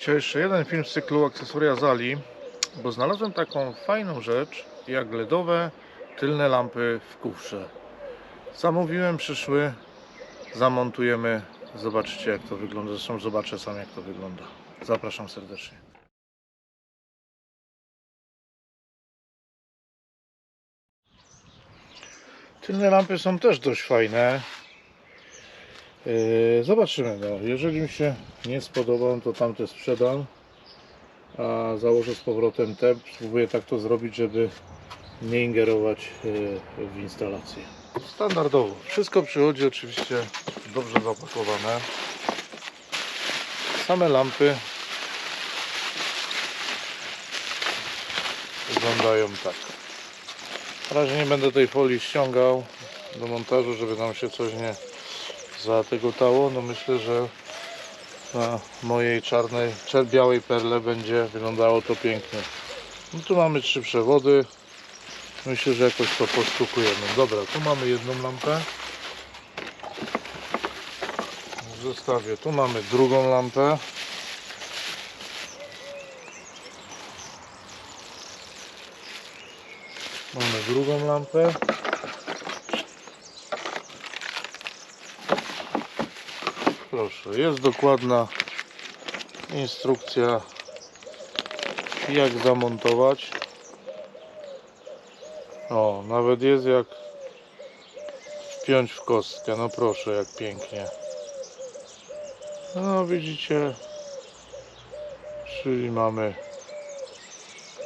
Dzisiaj jeszcze jeden film z cyklu akcesoria Zali, bo znalazłem taką fajną rzecz jak LEDowe tylne lampy w kufrze. Zamówiłem, przyszły, zamontujemy, zobaczycie jak to wygląda, zresztą zobaczę sam jak to wygląda. Zapraszam serdecznie. Tylne lampy są też dość fajne. Yy, Zobaczymy. No. Jeżeli mi się nie spodoba, to tamte sprzedam. A założę z powrotem te. Spróbuję tak to zrobić, żeby nie ingerować yy, w instalację. Standardowo. Wszystko przychodzi oczywiście dobrze zapakowane. Same lampy wyglądają tak. Na razie nie będę tej folii ściągał do montażu, żeby nam się coś nie zatygotało. No myślę, że na mojej czarnej, białej perle będzie wyglądało to pięknie. No tu mamy trzy przewody. Myślę, że jakoś to posztukujemy. Dobra, tu mamy jedną lampę. W zestawie tu mamy drugą lampę. Mamy drugą lampę. Proszę, jest dokładna instrukcja jak zamontować. O, nawet jest jak wpiąć w kostkę. No proszę, jak pięknie. No widzicie, czyli mamy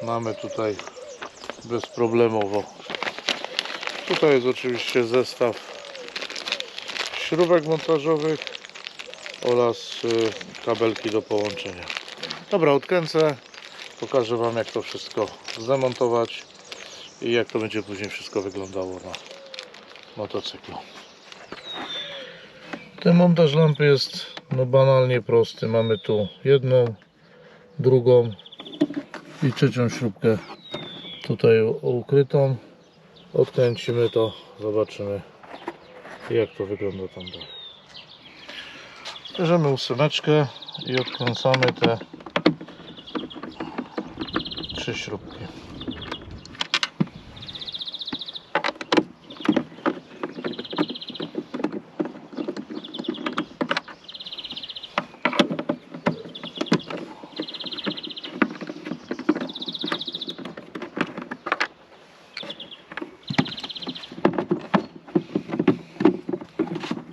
mamy tutaj bezproblemowo. Tutaj jest oczywiście zestaw śrubek montażowych oraz y, kabelki do połączenia. Dobra, odkręcę, pokażę Wam jak to wszystko zdemontować i jak to będzie później wszystko wyglądało na motocyklu. Ten montaż lampy jest no banalnie prosty. Mamy tu jedną, drugą i trzecią śrubkę tutaj ukrytą. Odkręcimy to, zobaczymy jak to wygląda tam dalej. Bierzemy ósemeczkę i odkręcamy te trzy śrubki.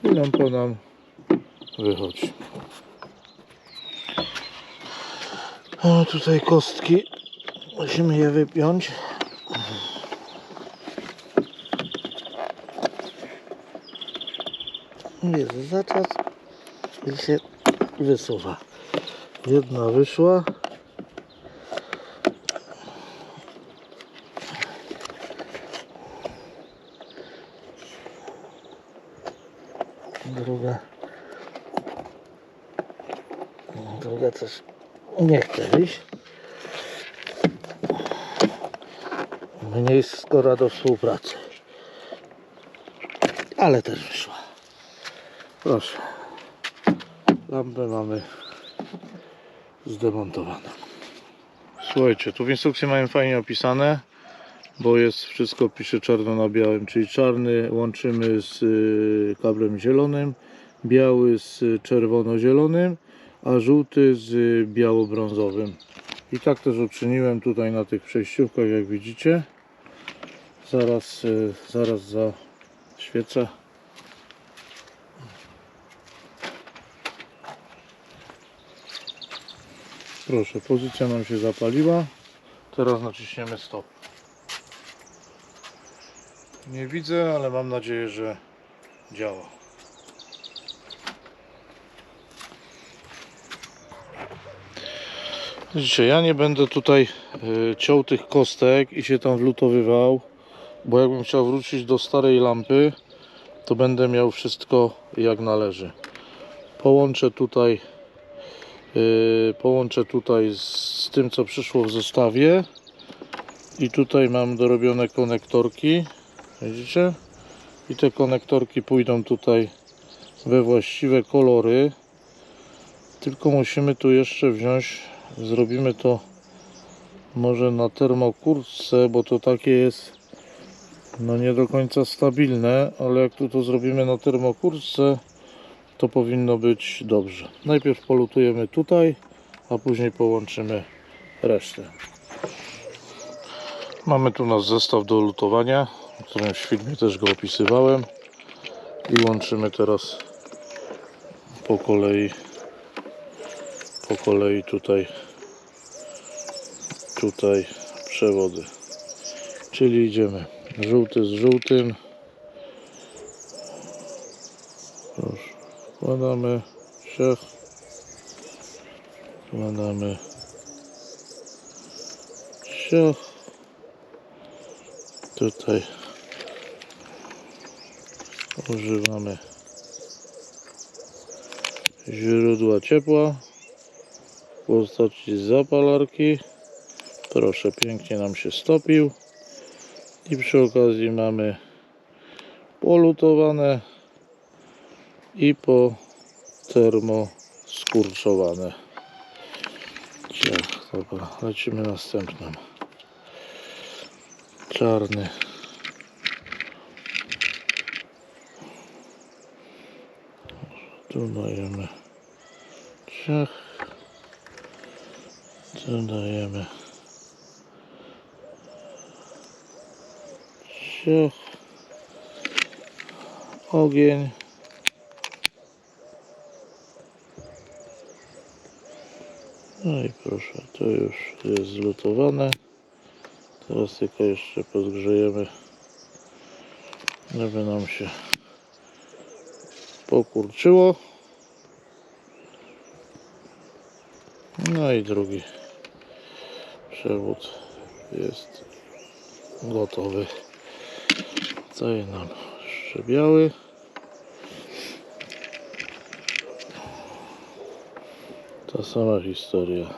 I lampa nam wychodzi. O, tutaj kostki. Musimy je wypiąć. Jest zaczas i się wysuwa. Jedna wyszła. Nie chce wyjść. Mniej skora do współpracy. Ale też wyszła. Proszę. Lampę mamy zdemontowaną. Słuchajcie, tu w instrukcji mają fajnie opisane, bo jest wszystko pisze czarno na białym, czyli czarny łączymy z y, kablem zielonym, biały z czerwono-zielonym, a żółty z biało-brązowym. I tak też uczyniłem tutaj na tych przejściówkach, jak widzicie. Zaraz, y, zaraz zaświecę. Proszę, pozycja nam się zapaliła. Teraz naciśniemy stop. Nie widzę, ale mam nadzieję, że działa. Widzicie, ja nie będę tutaj y, ciął tych kostek i się tam wlutowywał, bo jakbym chciał wrócić do starej lampy, to będę miał wszystko jak należy. Połączę tutaj y, połączę tutaj z tym co przyszło w zestawie. I tutaj mam dorobione konektorki. Widzicie? I te konektorki pójdą tutaj we właściwe kolory. Tylko musimy tu jeszcze wziąć, zrobimy to może na termokurtce, bo to takie jest no nie do końca stabilne, ale jak tu to zrobimy na termokurtce, to powinno być dobrze. Najpierw polutujemy tutaj, a później połączymy resztę. Mamy tu nasz zestaw do lutowania, w którym filmie też go opisywałem i łączymy teraz po kolei po kolei tutaj tutaj przewody. Czyli idziemy. Żółty z żółtym. Proszę. wkładamy siach wkładamy siach tutaj używamy źródła ciepła w postaci zapalarki proszę pięknie nam się stopił. I przy okazji mamy polutowane i po termo skurczowane. Ciach, dobra, lecimy następną czarny. Tu dajemy ciach tu dajemy? Ciach ogień. No i proszę to już jest zlutowane. Teraz tylko jeszcze podgrzejemy żeby nam się pokurczyło. No i drugi przewód jest gotowy. Tutaj nam jeszcze biały ta sama historia.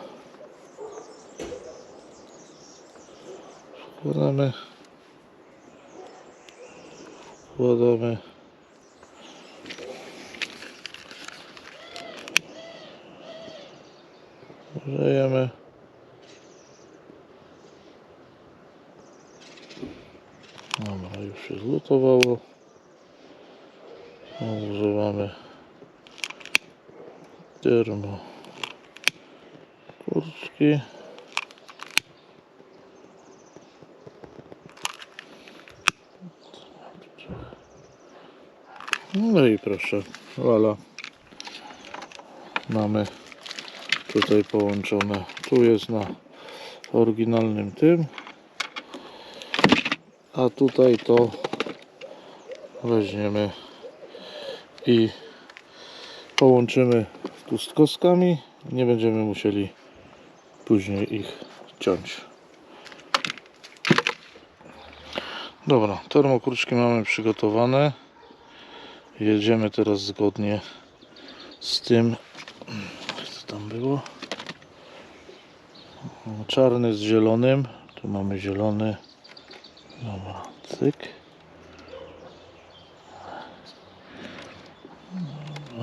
Wkładamy. Wkładamy. Grzejemy dobra się zlutowało używamy termo kurczki. No i proszę voilà mamy tutaj połączone. Tu jest na oryginalnym tym. A tutaj to weźmiemy i połączymy pustkowskami nie będziemy musieli później ich ciąć. Dobra termokruczki mamy przygotowane. Jedziemy teraz zgodnie z tym co tam było. Czarny z zielonym. Tu mamy zielony. Dobra cyk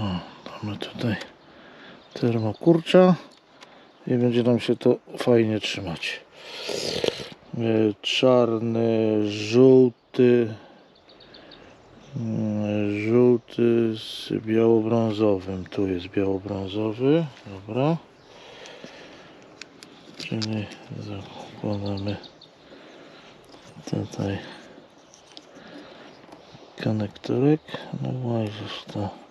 o, mamy tutaj termokurcza i będzie nam się to fajnie trzymać. E, czarny, żółty mm, żółty z biało-brązowym. Tu jest biało-brązowy dobra. Czyli zakładamy tutaj konektorek. No możesz to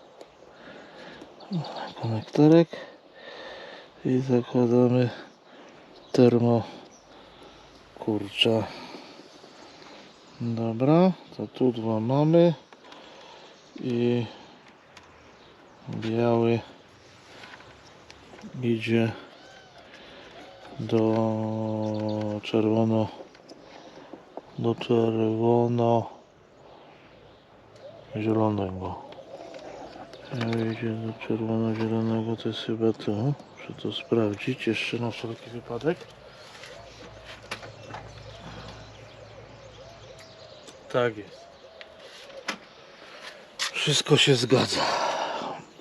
konektorek i zakładamy termo kurcza. Dobra to tu dwa mamy i biały idzie do czerwono do czerwono zielonego Idzie do czerwono zielonego to jest chyba to. Muszę to sprawdzić. Jeszcze na wszelki wypadek. Tak jest. Wszystko się zgadza.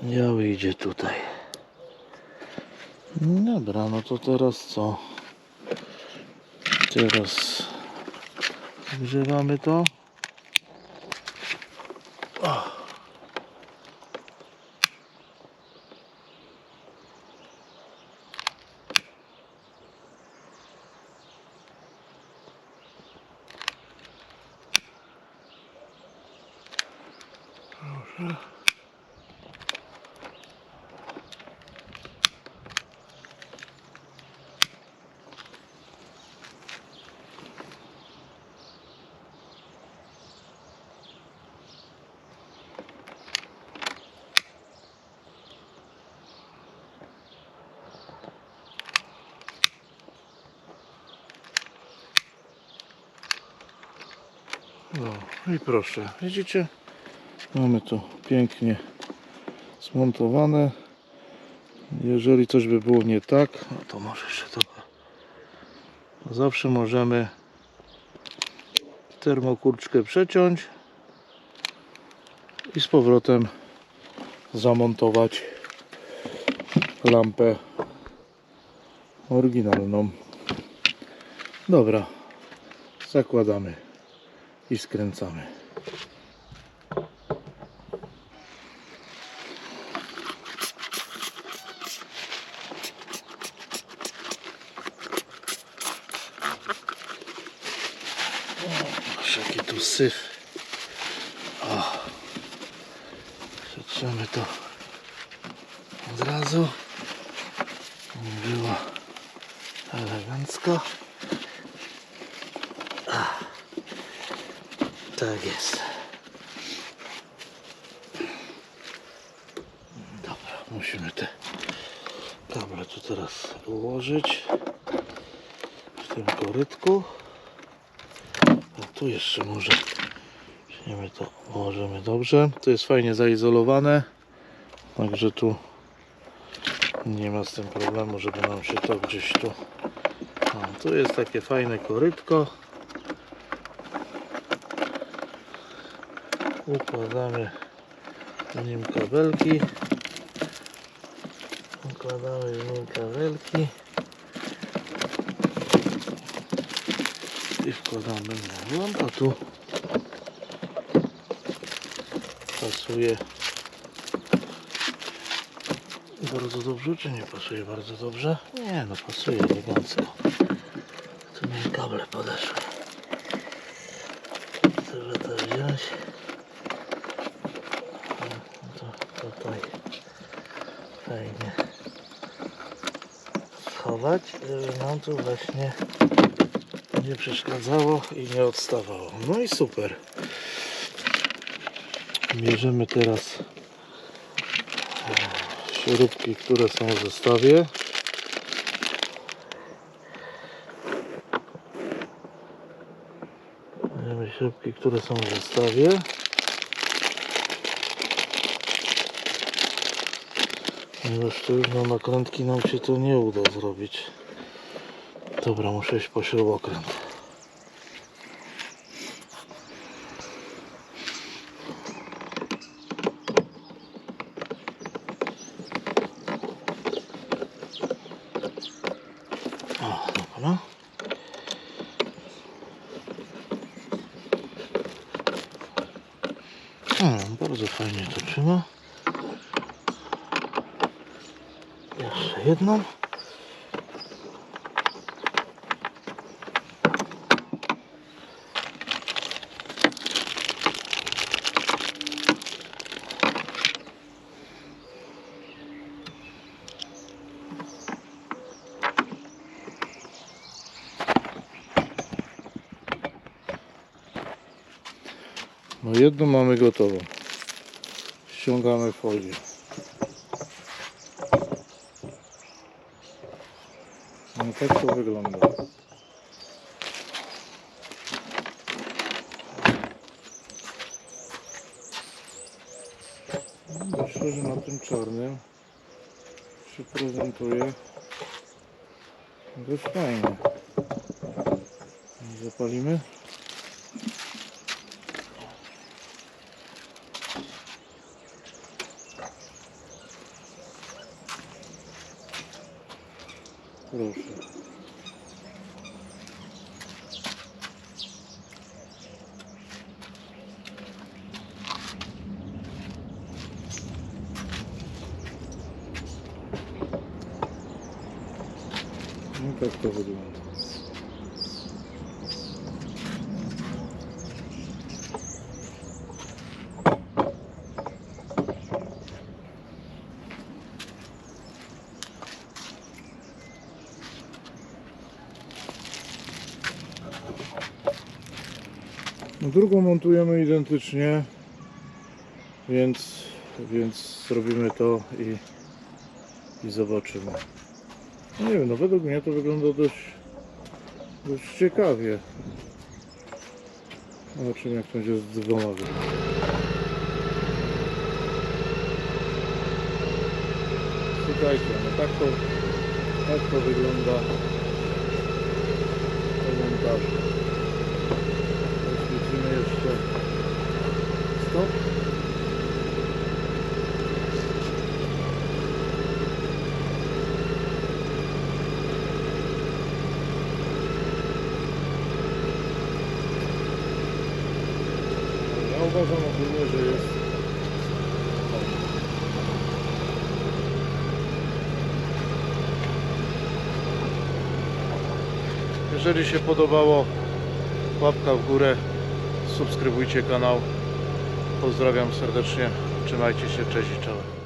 Biały idzie tutaj. Dobra, no to teraz co? Teraz zgrzewamy to. No i proszę, widzicie? Mamy to pięknie zmontowane. Jeżeli coś by było nie tak, no to może jeszcze to. Zawsze możemy termokurczkę przeciąć i z powrotem zamontować lampę oryginalną. Dobra, zakładamy i skręcamy. Jaki tu syf. O. Przetrzemy to od razu. Nie było elegancko. Tak jest. Dobra, musimy te kable tu teraz ułożyć w tym korytku. A tu jeszcze może weźmiemy to, ułożymy dobrze. To jest fajnie zaizolowane, także tu nie ma z tym problemu, żeby nam się to gdzieś tu... O, tu jest takie fajne korytko. Układamy w nim kabelki. Układamy w nim kabelki. I wkładamy na włącz, a tu pasuje. Bardzo dobrze, czy nie pasuje bardzo dobrze? Nie, no pasuje elegancko. Tu mi kable podeszły. Trzeba to wziąć to tutaj fajnie schować, żeby nam tu właśnie nie przeszkadzało i nie odstawało. No i super. Bierzemy teraz e, śrubki, które są w zestawie. Bierzemy śrubki, które są w zestawie. Ponieważ tu już na nakrętki nam się to nie uda zrobić. Dobra, muszę iść po śrubokręt. Jeszcze jedną. No jedną mamy gotową. Ściągamy folię. Tak to wygląda. Myślę, że na tym czarnym się prezentuje dość fajnie. Zapalimy. Proszę. No tak to wygląda. Drugą montujemy identycznie, więc, więc zrobimy to i, i zobaczymy. Nie wiem, no według mnie to wygląda dość, dość ciekawie. Zobaczymy jak to będzie z dwoma. Słuchajcie, no tak to, tak to wygląda po montażu. Poświecimy jeszcze stop. Uważam ogólnie, że jest. Jeżeli się podobało, łapka w górę, subskrybujcie kanał. Pozdrawiam serdecznie, trzymajcie się, cześć i czołem.